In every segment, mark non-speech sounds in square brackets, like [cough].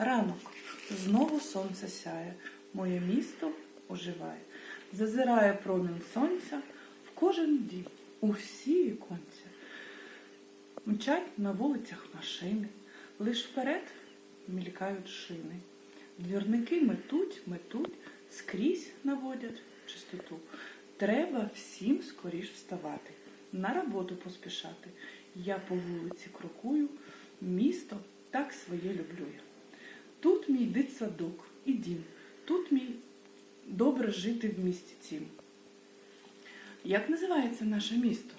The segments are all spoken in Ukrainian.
Ранок знову сонце сяє, моє місто оживає. Зазирає промінь сонця в кожен дім, у всі віконця. Мчать на вулицях машини, лиш вперед мількають шини. Двірники метуть, метуть, скрізь наводять чистоту. Треба всім скоріш вставати, на роботу поспішати. Я по вулиці крокую, місто так своє люблю я. Тут мій дитсадок і дім, тут мій добре жити в місті цім. Як називається наше місто?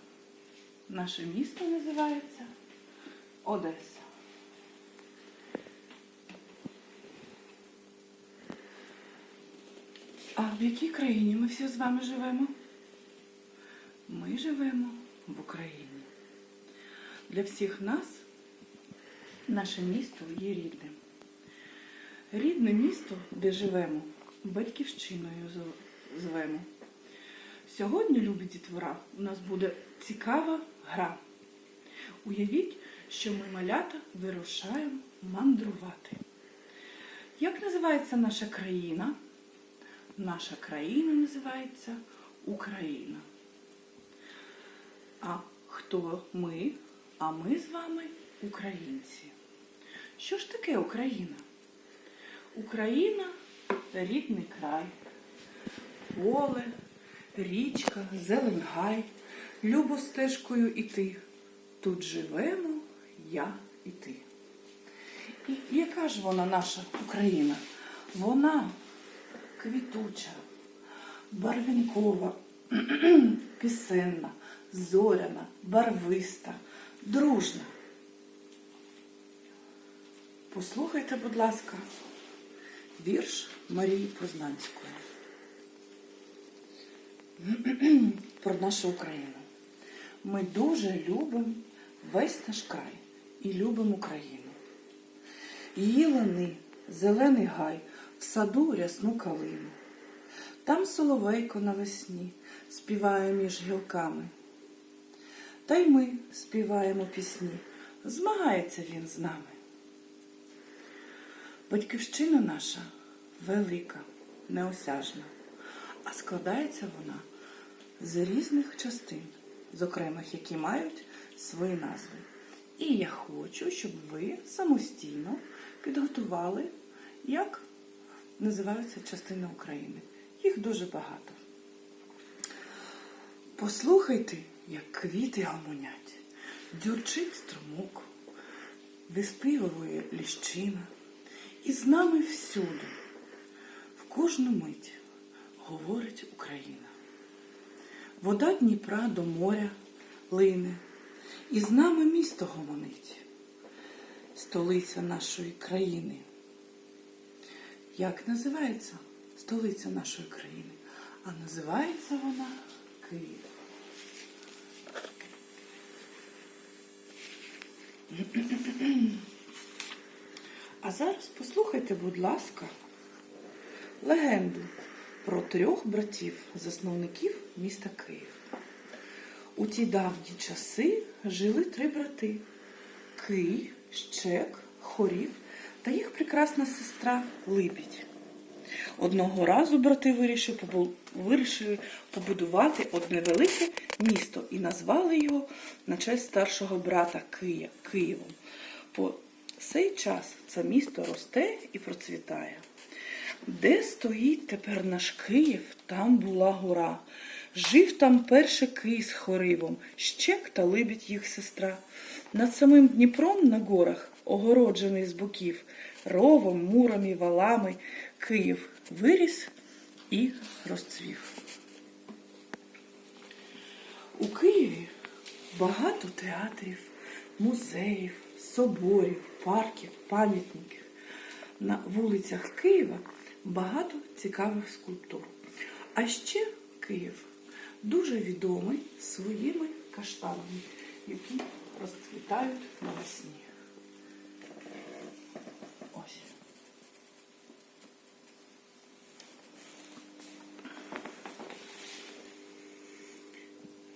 Наше місто називається Одеса. А в якій країні ми всі з вами живемо? Ми живемо в Україні. Для всіх нас наше місто є рідним. Рідне місто, де живемо, батьківщиною звемо. Сьогодні, любі дітвора, у нас буде цікава гра. Уявіть, що ми малята вирушаємо мандрувати. Як називається наша країна? Наша країна називається Україна. А хто ми? А ми з вами українці. Що ж таке Україна? Україна рідний край, поле, річка, зелень гай, любо стежкою іти. Тут живемо я і ти. І яка ж вона наша Україна? Вона квітуча, барвінкова, [clears throat] пісенна, зоряна, барвиста, дружна. Послухайте, будь ласка, вірш Марії Познанської [clears throat] про нашу Україну. Ми дуже любимо весь наш край і любимо Україну. Її лани, зелений гай, в саду рясну калину. Там соловейко навесні співає між гілками. Та й ми співаємо пісні, змагається він з нами. Батьківщина наша велика, неосяжна, а складається вона з різних частин, з окремих, які мають свої назви. І я хочу, щоб ви самостійно підготували, як називаються частини України. Їх дуже багато. Послухайте, як квіти гомонять, дзюрчить струмок, виспівує ліщина. І з нами всюди, кожну мить говорить Україна. Вода Дніпра до моря лине, і з нами місто гомонить, столиця нашої країни. Як називається столиця нашої країни? А називається вона Київ. [clears throat] А зараз послухайте, будь ласка, легенду про трьох братів, засновників міста Київ. У ті давні часи жили три брати Кий, Щек, Хорів та їх прекрасна сестра Либідь. Одного разу брати вирішили, побудувати одне велике місто і назвали його на честь старшого брата Кия Києвом. По цей час це місто росте і процвітає. Де стоїть тепер наш Київ, там була гора. Жив там перший Кий з Хоривом, Щек та Либідь їх сестра. Над самим Дніпром на горах, огороджений з боків, ровом, муром і валами, Київ виріс і розцвів. У Києві багато театрів, музеїв, соборів, парків, пам'ятників. На вулицях Києва багато цікавих скульптур. А ще Київ дуже відомий своїми каштанами, які розцвітають навесні. Ось.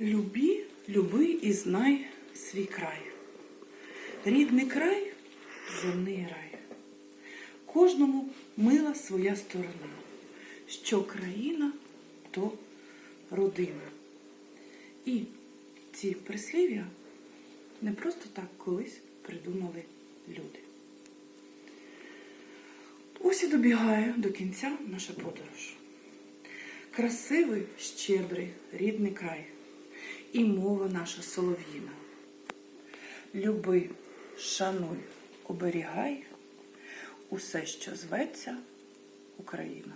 Любі, люби і знай свій край. Рідний край земний рай. кожному мила своя сторона. Що країна, то родина. І ці прислів'я не просто так колись придумали люди. Ось і добігає до кінця наша подорож. Красивий, щедрий, рідний край, і мова наша солов'їна. Люби, шануй, оберігай усе, що зветься Україна.